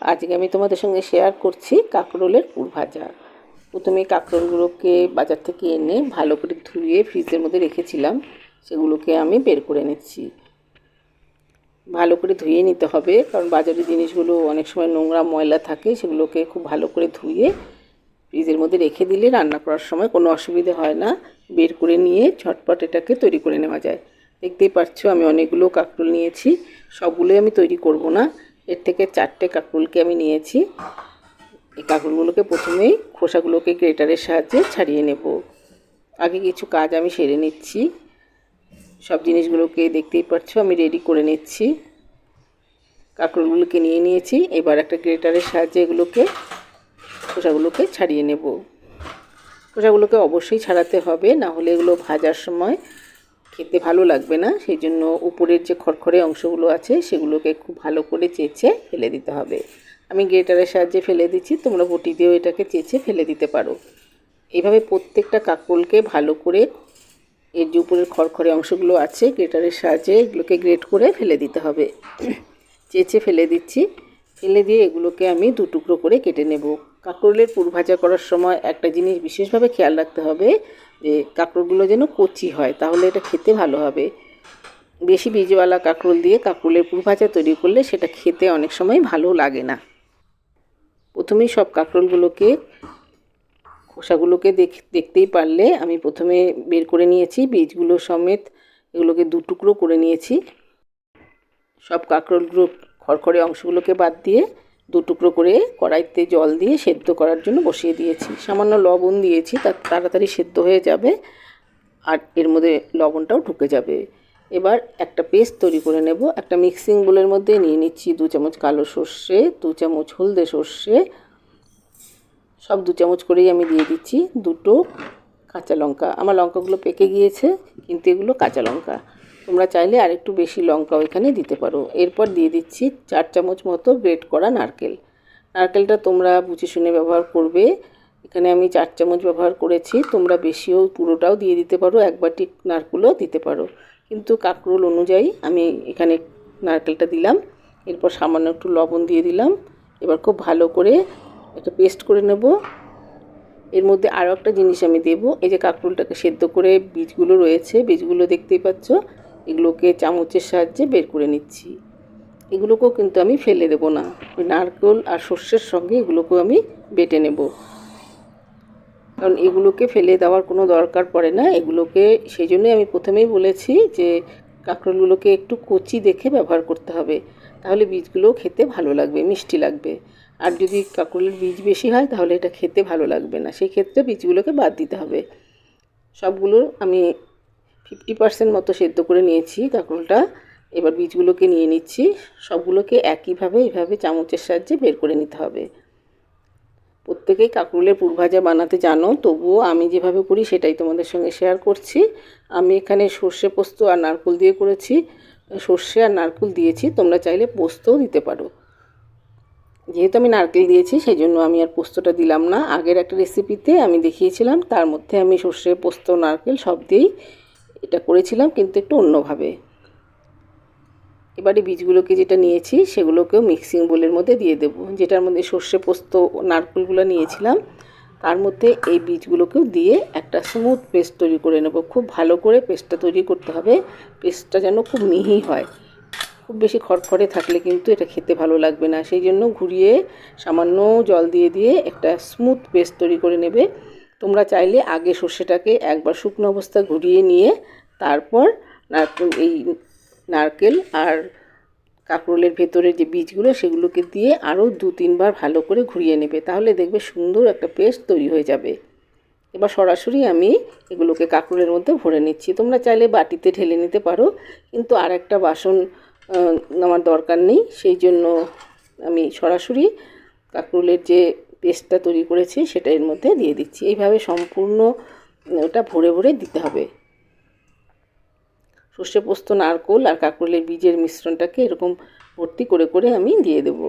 আজকে আমি তোমাদের সঙ্গে শেয়ার করছি কাঁকরোলের পুর ভাজা। প্রথমে কাঁকরোলগুলোকে বাজার থেকে এনে ভালো করে ধুয়ে ফ্রিজের মধ্যে রেখেছিলাম। সেগুলোকে আমি বের করে নিচ্ছি ভালো করে ধুয়ে নিতে হবে, কারণ বাজারের জিনিসগুলো অনেক সময় নোংরা ময়লা থাকে, সেগুলোকে খুব ভালো করে ধুয়ে ফ্রিজের মধ্যে রেখে দিলে রান্না করার সময় কোনো অসুবিধে হয় না। বের করে নিয়ে ঝটপট এটাকে তৈরি করে নেওয়া যায়। দেখতেই পাচ্ছ আমি অনেকগুলো কাঁকরোল নিয়েছি, সবগুলোই আমি তৈরি করব না। এর থেকে চারটে কাঁকরোলকে আমি নিয়েছি। এই কাঁকরোলগুলোকে প্রথমেই খোসাগুলোকে গ্রেটারের সাহায্যে ছাড়িয়ে নেব। আগে কিছু কাজ আমি সেরে নিচ্ছি। সব জিনিসগুলোকে দেখতেই পাচ্ছ, আমি রেডি করে নিচ্ছি। কাঁকরোলগুলোকে নিয়ে নিয়েছি, এবার একটা গ্রেটারের সাহায্যে এগুলোকে, খোসাগুলোকে ছাড়িয়ে নেব। খোসাগুলোকে অবশ্যই ছাড়াতে হবে, না হলে এগুলো ভাজার সময় খেতে ভালো লাগবে না সেই জন্য উপরের যে খড়খড়ে অংশগুলো আছে সেগুলোকে খুব ভালো করে চেঁচে ফেলে দিতে হবে। আমি গ্রেটারের সাহায্যে ফেলে দিচ্ছি, তোমরা বটি দিয়েও এটাকে চেঁচে ফেলে দিতে পারো। এইভাবে প্রত্যেকটা কাকরোলকে ভালো করে এর যে উপরের খড়খড়ে অংশগুলো আছে, গ্রেটারের সাহায্যে এগুলোকে গ্রেট করে ফেলে দিতে হবে। চেঁচে ফেলে দিচ্ছি, ফেলে দিয়ে এগুলোকে আমি দু টুকরো করে কেটে নেব। কাঁকরোলের পুর ভাজা করার সময় একটা জিনিস বিশেষভাবে খেয়াল রাখতে হবে যে কাঁকরোলগুলো যেন কচি হয়, তাহলে এটা খেতে ভালো হবে। বেশি বীজওয়ালা কাঁকরোল দিয়ে কাঁকরোলের পুর ভাজা তৈরি করলে সেটা খেতে অনেক সময় ভালো লাগে না। প্রথমেই সব কাঁকরোলগুলোকে খোসাগুলোকে দেখ, দেখতেই পারলে আমি প্রথমে বের করে নিয়েছি, বীজগুলো সমেত এগুলোকে দু টুকরো করে নিয়েছি। সব কাঁকরোলগুলো খড়খড়ে অংশগুলোকে বাদ দিয়ে দু টুকরো করে কড়াইতে জল দিয়ে সেদ্ধ করার জন্য বসিয়ে দিয়েছি। সামান্য লবণ দিয়েছি, তা তাড়াতাড়ি সেদ্ধ হয়ে যাবে আর এর মধ্যে লবণটাও ঢুকে যাবে। এবার একটা পেস্ট তৈরি করে নেব। একটা মিক্সিং বোলের মধ্যে নিয়ে নিচ্ছি দু চামচ কালো সর্ষে, দু চামচ হলদে সর্ষে। সব দু চামচ করেই আমি দিয়ে দিচ্ছি দুটো কাঁচা লঙ্কা। আমার লঙ্কাগুলো পেকে গিয়েছে, কিন্তু এগুলো কাঁচা লঙ্কা। তোমরা চাইলে আরেকটু বেশি লঙ্কাও এখানে দিতে পারো। এরপর দিয়ে দিচ্ছি চার চামচ মতো গ্রেট করা নারকেল। নারকেলটা তোমরা বুঝে শুনে ব্যবহার করবে। এখানে আমি চার চামচ ব্যবহার করেছি। তোমরা বেশিও পুরোটাও দিয়ে দিতে পারো, এক বাটি নারকেলও দিতে পারো। কিন্তু কাঁকরোল অনুযায়ী আমি এখানে নারকেলটা দিলাম। এরপর সামান্য একটু লবণ দিয়ে দিলাম। এবার খুব ভালো করে একটা পেস্ট করে নেব। এর মধ্যে আরও একটা জিনিস আমি দেবো। এই যে কাঁকরোলটাকে সেদ্ধ করে বীজগুলো রয়েছে, বীজগুলো দেখতেই পাচ্ছ। এগুলোকে চামচের সাহায্যে বের করে নিচ্ছি। এগুলোকেও কিন্তু আমি ফেলে দেবো না। ওই নারকেল আর সর্ষের সঙ্গে এগুলোকেও আমি বেটে নেব। কারণ এগুলোকে ফেলে দেওয়ার কোনো দরকার পড়ে না। এগুলোকে সেই জন্যই আমি প্রথমেই বলেছি যে কাঁকরোলগুলোকে একটু কচি দেখে ব্যবহার করতে হবে। তাহলে বীজগুলোও খেতে ভালো লাগবে, মিষ্টি লাগবে। আর যদি কাঁকরোলের বীজ বেশি হয়, তাহলে এটা খেতে ভালো লাগবে না। সেই ক্ষেত্রে বীজগুলোকে বাদ দিতে হবে। সবগুলো আমি ফিফটি পার্সেন্ট মতো সেদ্ধ করে নিয়েছি কাঁকরোলটা। এবার বীজগুলোকে নিয়ে নিচ্ছি। সবগুলোকে একইভাবে, এইভাবে চামচের সাহায্যে বের করে নিতে হবে। প্রত্যেকেই কাঁকরোলের পুরভাজা বানাতে জানো, তবুও আমি যেভাবে করি সেটাই তোমাদের সঙ্গে শেয়ার করছি। আমি এখানে সর্ষে পোস্ত আর নারকুল দিয়ে করেছি। সর্ষে আর নারকুল দিয়েছি, তোমরা চাইলে পোস্তও দিতে পারো। যেহেতু আমি নারকেল দিয়েছি সেই জন্য আমি আর পোস্তটা দিলাম না। আগের একটা রেসিপিতে আমি দেখিয়েছিলাম, তার মধ্যে আমি সর্ষে, পোস্ত, নারকেল সব দিয়েই এটা করেছিলাম, কিন্তু একটু অন্যভাবে। এবারে বীজগুলোকে যেটা নিয়েছি, সেগুলোকেও মিক্সিং বোলের মধ্যে দিয়ে দেব। যেটার মধ্যে সর্ষে পোস্ত, নারকেলগুলো নিয়েছিলাম, তার মধ্যে এই বীজগুলোকেও দিয়ে একটা স্মুথ পেস্ট তৈরি করে নেব। খুব ভালো করে পেস্টটা তৈরি করতে হবে। পেস্টটা যেন খুব মিহি হয়। খুব বেশি খড়খড়ে থাকলে কিন্তু এটা খেতে ভালো লাগবে না। সেই জন্য ঘুরিয়ে সামান্য জল দিয়ে দিয়ে একটা স্মুথ পেস্ট তৈরি করে নেবে। তোমরা চাইলে আগে সর্ষেটাকে একবার শুকনো অবস্থা ঘুরিয়ে নিয়ে তারপর নারকেল, এই নারকেল আর কাঁকরোলের ভেতরে যে বীজগুলো সেগুলোকে দিয়ে আরও দু তিনবার ভালো করে ঘুরিয়ে নেবে। তাহলে দেখবে সুন্দর একটা পেস্ট তৈরি হয়ে যাবে। এবার সরাসরি আমি এগুলোকে কাঁকরোলের মধ্যে ভরে নিচ্ছি। তোমরা চাইলে বাটিতে ঢেলে নিতে পারো, কিন্তু আর একটা বাসন আমার দরকার নেই। সেই জন্য আমি সরাসরি কাঁকরোলের যে পেস্টটা তৈরি করেছি, সেটা এর মধ্যে দিয়ে দিচ্ছি। এইভাবে সম্পূর্ণ, ওটা ভরে ভরে দিতে হবে। সর্ষে পোস্ত, নারকোল আর কাঁকরোলের বীজের মিশ্রণটাকে এরকম ভর্তি করে করে আমি দিয়ে দেব।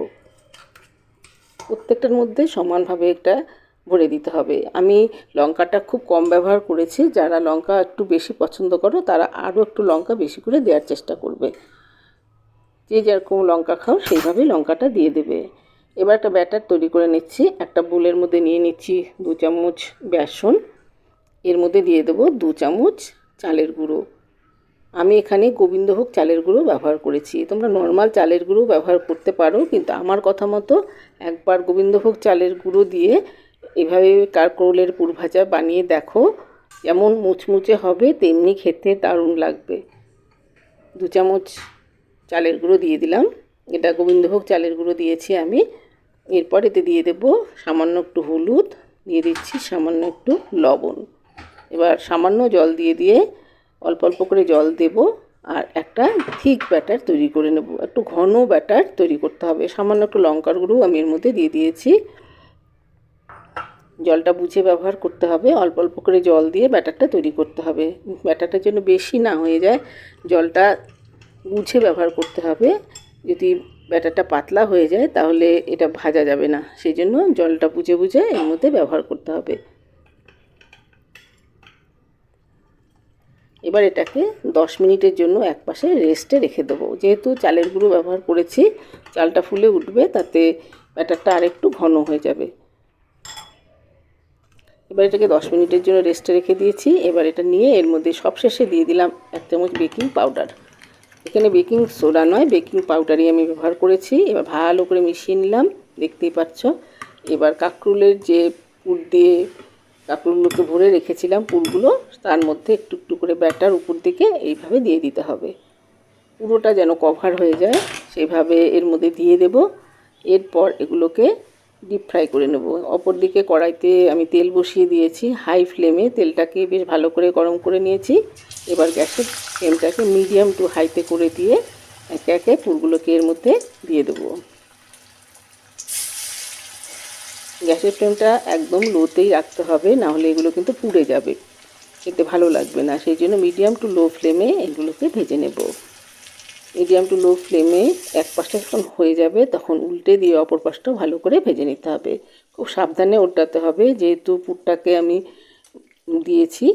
প্রত্যেকটার মধ্যে সমানভাবে একটা ভরে দিতে হবে। আমি লঙ্কাটা খুব কম ব্যবহার করেছি, যারা লঙ্কা একটু বেশি পছন্দ করো, তারা আরও একটু লঙ্কা বেশি করে দেওয়ার চেষ্টা করবে। যে যেরকম লঙ্কা খাও, সেইভাবে লঙ্কাটা দিয়ে দেবে। এবার একটা ব্যাটার তৈরি করে নিচ্ছি। একটা বোলের মধ্যে নিয়ে নিচ্ছি দু চামচ বেসন। এর মধ্যে দিয়ে দেবো দু চামচ চালের গুঁড়ো। আমি এখানে গোবিন্দভোগ চালের গুঁড়ো ব্যবহার করেছি। তোমরা নর্মাল চালের গুঁড়ো ব্যবহার করতে পারো, কিন্তু আমার কথা মতো একবার গোবিন্দভোগ চালের গুঁড়ো দিয়ে এভাবে কারকোলের পুর ভাজা বানিয়ে দেখো, যেমন মুচমুচে হবে, তেমনি খেতে দারুণ লাগবে। দু চামচ চালের গুঁড়ো দিয়ে দিলাম। এটা গোবিন্দভোগ চালের গুঁড়ো দিয়েছি আমি। এরপর এতে দিয়ে দেবো সামান্য একটু হলুদ, দিয়ে দিচ্ছি সামান্য একটু লবণ। এবার সামান্য জল দিয়ে দিয়ে অল্প অল্প করে জল দেব আর একটা থিক ব্যাটার তৈরি করে নেব। একটু ঘন ব্যাটার তৈরি করতে হবে। সামান্য একটু লঙ্কার গুঁড়ো আমি এর মধ্যে দিয়ে দিয়েছি। জলটা বুঝে ব্যবহার করতে হবে। অল্প অল্প করে জল দিয়ে ব্যাটারটা তৈরি করতে হবে। ব্যাটারটা যেন বেশি না হয়ে যায়, জলটা বুঝে ব্যবহার করতে হবে। যদি ব্যাটারটা পাতলা হয়ে যায়, তাহলে এটা ভাজা যাবে না। সেই জন্য জলটা বুঝে বুঝে এর মধ্যে ব্যবহার করতে হবে। এবার এটাকে দশ মিনিটের জন্য এক পাশে রেস্টে রেখে দেবো। যেহেতু চালের গুঁড়ো ব্যবহার করেছি, চালটা ফুলে উঠবে, তাতে ব্যাটারটা আরেকটু ঘন হয়ে যাবে। এবার এটাকে দশ মিনিটের জন্য রেস্টে রেখে দিয়েছি। এবার এটা নিয়ে এর মধ্যে সবশেষে দিয়ে দিলাম এক চামচ বেকিং পাউডার। এখানে বেকিং সোডা নয়, বেকিং পাউডারই আমি ব্যবহার করেছি। এবার ভালো করে মিশিয়ে নিলাম, দেখতেই পাচ্ছ। এবার কাকরুলের যে পুর দিয়ে কাকরুলগুলোকে ভরে রেখেছিলাম পুরগুলো, তার মধ্যে একটু একটু করে ব্যাটার উপর দিকে এইভাবে দিয়ে দিতে হবে। পুরোটা যেন কভার হয়ে যায় সেইভাবে এর মধ্যে দিয়ে দেব। এরপর এগুলোকে ডিপ ফ্রাই করে নেব। অপর দিকে কড়াইতে আমি তেল বসিয়ে দিয়েছি হাই ফ্লেমে তেলটাকে বেশ ভালো করে গরম করে নিয়েছি। এবার গ্যাসের ফ্লেমটাকে মিডিয়াম টু হাইতে করে দিয়ে একে একে পুরগুলোকে এর মধ্যে দিয়ে দেবো। গ্যাসের ফ্লেমটা একদম লোতেই রাখতে হবে, না হলে এগুলো কিন্তু পুড়ে যাবে। খেতে ভালো লাগবে না, সেই জন্য মিডিয়াম টু লো ফ্লেমে এগুলোকে ভেজে নেব। মিডিয়াম টু লো ফ্লেমে এক পাশটা যখন হয়ে যাবে, তখন উল্টে দিয়ে অপর পাশটা ভালো করে ভেজে নিতে হবে। খুব সাবধানে ওটাতে হবে, যেহেতু পুরটাকে আমি দিয়েছি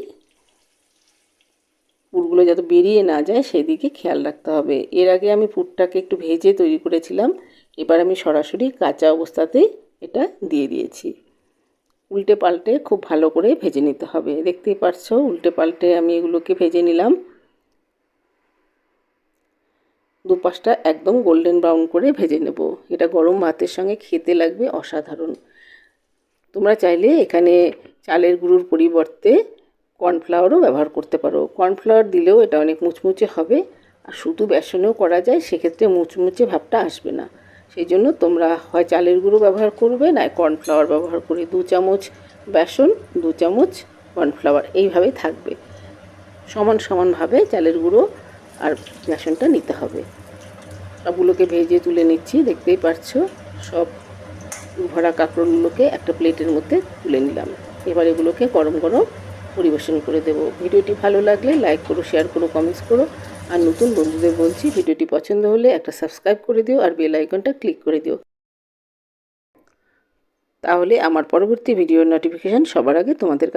পুরগুলো যাতে বেরিয়ে না যায় সেদিকে খেয়াল রাখতে হবে। এর আগে আমি পুরটাকে একটু ভেজে তৈরি করেছিলাম। এবার আমি সরাসরি কাঁচা অবস্থাতেই এটা দিয়ে দিয়েছি। উল্টে পাল্টে খুব ভালো করে ভেজে নিতে হবে। দেখতেই পারছ, উল্টে পাল্টে আমি এগুলোকে ভেজে নিলাম। দুপাশটা একদম গোল্ডেন ব্রাউন করে ভেজে নেব। এটা গরম ভাতের সঙ্গে খেতে লাগবে অসাধারণ। তোমরা চাইলে এখানে চালের গুঁড়োর পরিবর্তে কর্নফ্লাওয়ারও ব্যবহার করতে পারো। কর্নফ্লাওয়ার দিলেও এটা অনেক মুচমুচে হবে আর শুধু বেসনেও করা যায়, সেক্ষেত্রে মুচমুচে ভাবটা আসবে না। সেই জন্য তোমরা হয় চালের গুঁড়ো ব্যবহার করবে না কর্নফ্লাওয়ার ব্যবহার করে দু চামচ বেসন, দু চামচ কর্নফ্লাওয়ার, এইভাবেই থাকবে। সমান সমানভাবে চালের গুঁড়ো আর বেসনটা নিতে হবে। সবগুলোকে ভেজে তুলে নিচ্ছি, দেখতেই পারছ? সব ভরা কাঁকড়গুলোকে একটা প্লেটের মধ্যে তুলে নিলাম। এবার এগুলোকে গরম গরম পরিবেশন করে দেব। ভিডিওটি ভালো লাগলে লাইক করো শেয়ার করো কমেন্টস করো। আর নতুন বন্ধুদের বলছি, ভিডিওটি পছন্দ হলে একটা সাবস্ক্রাইব করে দিও আর বেল আইকনটা ক্লিক করে দিও। তাহলে আমার পরবর্তী ভিডিওর নোটিফিকেশান সবার আগে তোমাদের কাছে